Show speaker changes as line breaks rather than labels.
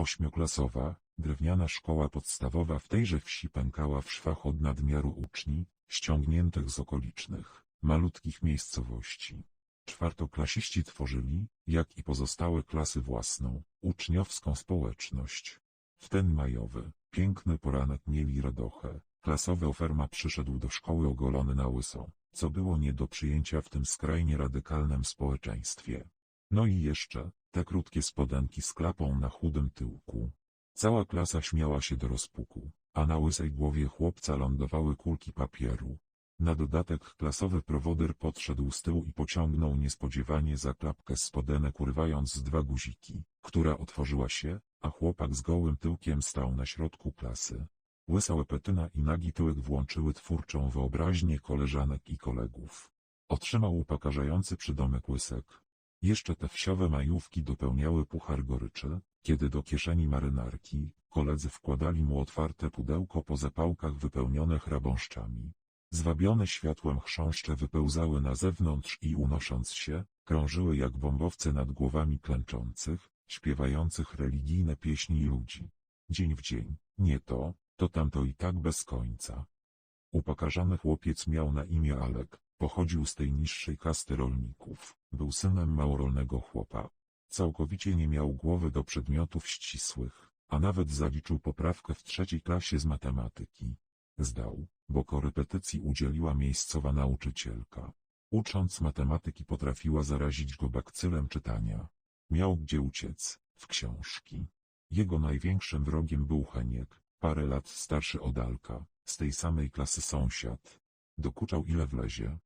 Ośmioklasowa, drewniana szkoła podstawowa w tejże wsi pękała w szwach od nadmiaru uczni, ściągniętych z okolicznych, malutkich miejscowości. Czwartoklasiści tworzyli, jak i pozostałe klasy własną, uczniowską społeczność. W ten majowy, piękny poranek mieli radochę. Klasowy oferma przyszedł do szkoły ogolony na łyso, co było nie do przyjęcia w tym skrajnie radykalnym społeczeństwie. No i jeszcze, te krótkie spodenki z klapą na chudym tyłku. Cała klasa śmiała się do rozpuku, a na łysej głowie chłopca lądowały kulki papieru. Na dodatek klasowy prowodyr podszedł z tyłu i pociągnął niespodziewanie za klapkę spodenek urywając z dwa guziki, która otworzyła się, a chłopak z gołym tyłkiem stał na środku klasy. Łysa łepetyna i nagi tyłek włączyły twórczą wyobraźnię koleżanek i kolegów. Otrzymał upokarzający przydomek łysek. Jeszcze te wsiowe majówki dopełniały puchar goryczy, kiedy do kieszeni marynarki, koledzy wkładali mu otwarte pudełko po zapałkach wypełnione chrabąszczami. Zwabione światłem chrząszcze wypełzały na zewnątrz i unosząc się, krążyły jak bombowce nad głowami klęczących, śpiewających religijne pieśni ludzi. Dzień w dzień, nie to, to tamto i tak bez końca. Upokarzany chłopiec miał na imię Alek, pochodził z tej niższej kasty rolników, był synem małorolnego chłopa. Całkowicie nie miał głowy do przedmiotów ścisłych, a nawet zaliczył poprawkę w trzeciej klasie z matematyki. Zdał, bo korepetycji udzieliła miejscowa nauczycielka. Ucząc matematyki potrafiła zarazić go bakcylem czytania. Miał gdzie uciec, w książki. Jego największym wrogiem był Heniek, parę lat starszy od Alka, z tej samej klasy sąsiad. Dokuczał ile wlezie,